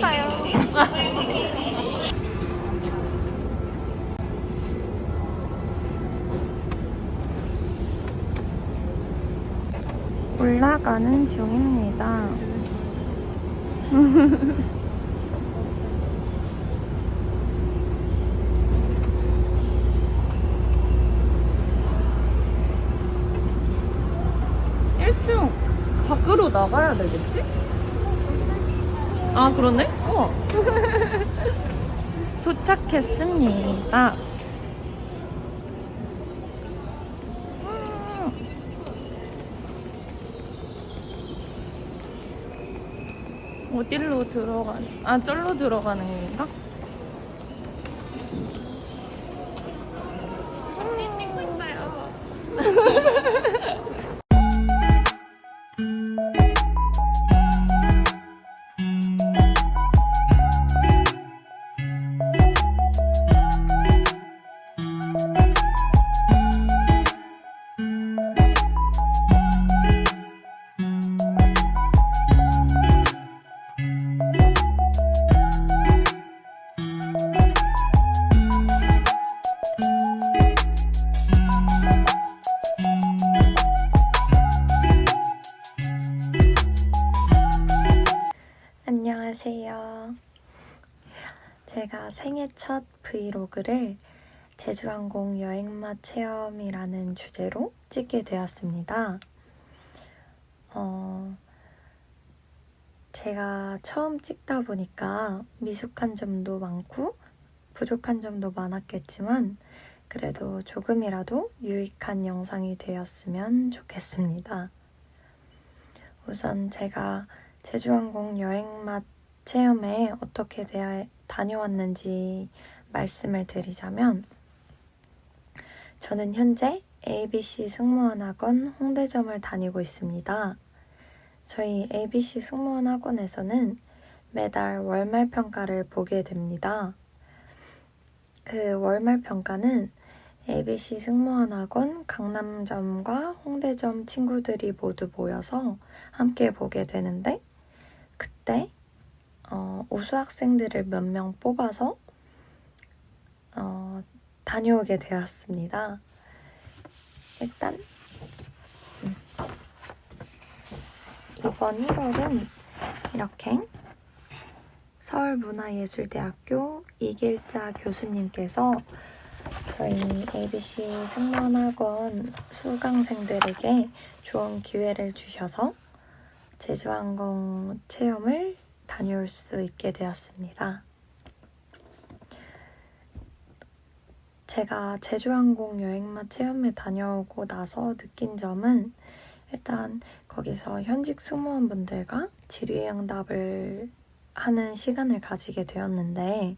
봐요. 올라가는 중입니다. 일층 밖으로 나가야 되겠지? 아, 그러네? 어. 도착했습니다. 음. 어디로 들어가? 아, 절로 들어가는 건가? 사진 찍고 있어요. 안녕하세요. 제가 생애 첫 브이로그를 제주항공 여행맛 체험이라는 주제로 찍게 되었습니다. 어, 제가 처음 찍다 보니까 미숙한 점도 많고 부족한 점도 많았겠지만 그래도 조금이라도 유익한 영상이 되었으면 좋겠습니다. 우선 제가 제주항공 여행 맛 체험에 어떻게 대하, 다녀왔는지 말씀을 드리자면 저는 현재 ABC 승무원 학원 홍대점을 다니고 있습니다. 저희 ABC 승무원 학원에서는 매달 월말 평가를 보게 됩니다. 그 월말 평가는 ABC 승무원 학원 강남점과 홍대점 친구들이 모두 모여서 함께 보게 되는데 그 때 어, 우수 학생들을 몇 명 뽑아서 어, 다녀오게 되었습니다. 일단 음. 이번 1월은 이렇게 서울문화예술대학교 이길자 교수님께서 저희 ABC 승무원학원 수강생들에게 좋은 기회를 주셔서 제주항공 체험을 다녀올 수 있게 되었습니다. 제가 제주항공 여행맛 체험에 다녀오고 나서 느낀 점은 일단 거기서 현직 승무원분들과 질의응답을 하는 시간을 가지게 되었는데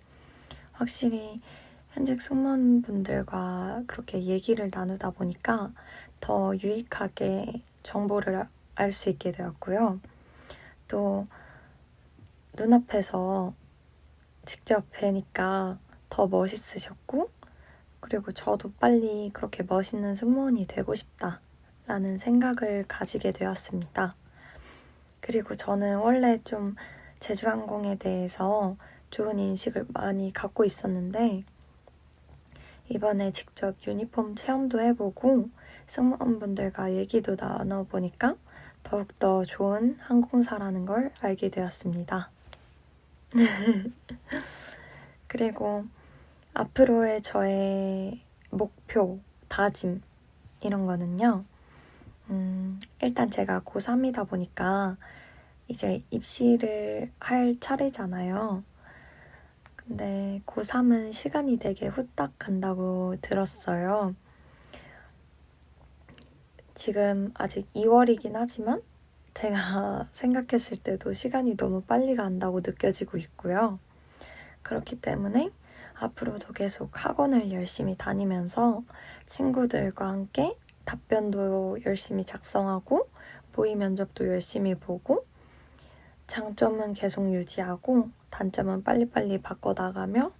확실히 현직 승무원분들과 그렇게 얘기를 나누다 보니까 더 유익하게 정보를 알 수 있게 되었고요. 또 눈앞에서 직접 뵈니까 더 멋있으셨고 그리고 저도 빨리 그렇게 멋있는 승무원이 되고 싶다라는 생각을 가지게 되었습니다. 그리고 저는 원래 좀 제주항공에 대해서 좋은 인식을 많이 갖고 있었는데 이번에 직접 유니폼 체험도 해보고 승무원분들과 얘기도 나눠보니까 더욱더 좋은 항공사라는 걸 알게 되었습니다. 그리고 앞으로의 저의 목표, 다짐, 이런 거는요. 음, 일단 제가 고3이다 보니까 이제 입시를 할 차례잖아요. 근데 고3은 시간이 되게 후딱 간다고 들었어요. 지금 아직 2월이긴 하지만 제가 생각했을 때도 시간이 너무 빨리 간다고 느껴지고 있고요. 그렇기 때문에 앞으로도 계속 학원을 열심히 다니면서 친구들과 함께 답변도 열심히 작성하고 모의 면접도 열심히 보고 장점은 계속 유지하고 단점은 빨리빨리 바꿔나가며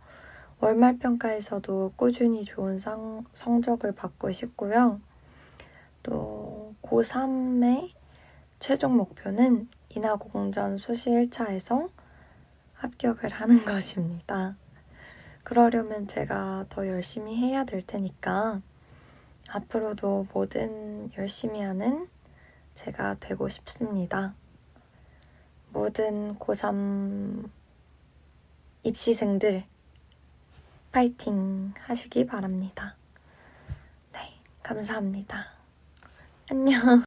월말 평가에서도 꾸준히 좋은 상, 성적을 받고 싶고요. 또 고3의 최종 목표는 인하공전 수시 1차에서 합격을 하는 것입니다. 그러려면 제가 더 열심히 해야 될 테니까 앞으로도 뭐든 열심히 하는 제가 되고 싶습니다. 모든 고3 입시생들 파이팅 하시기 바랍니다. 네, 감사합니다. 안녕.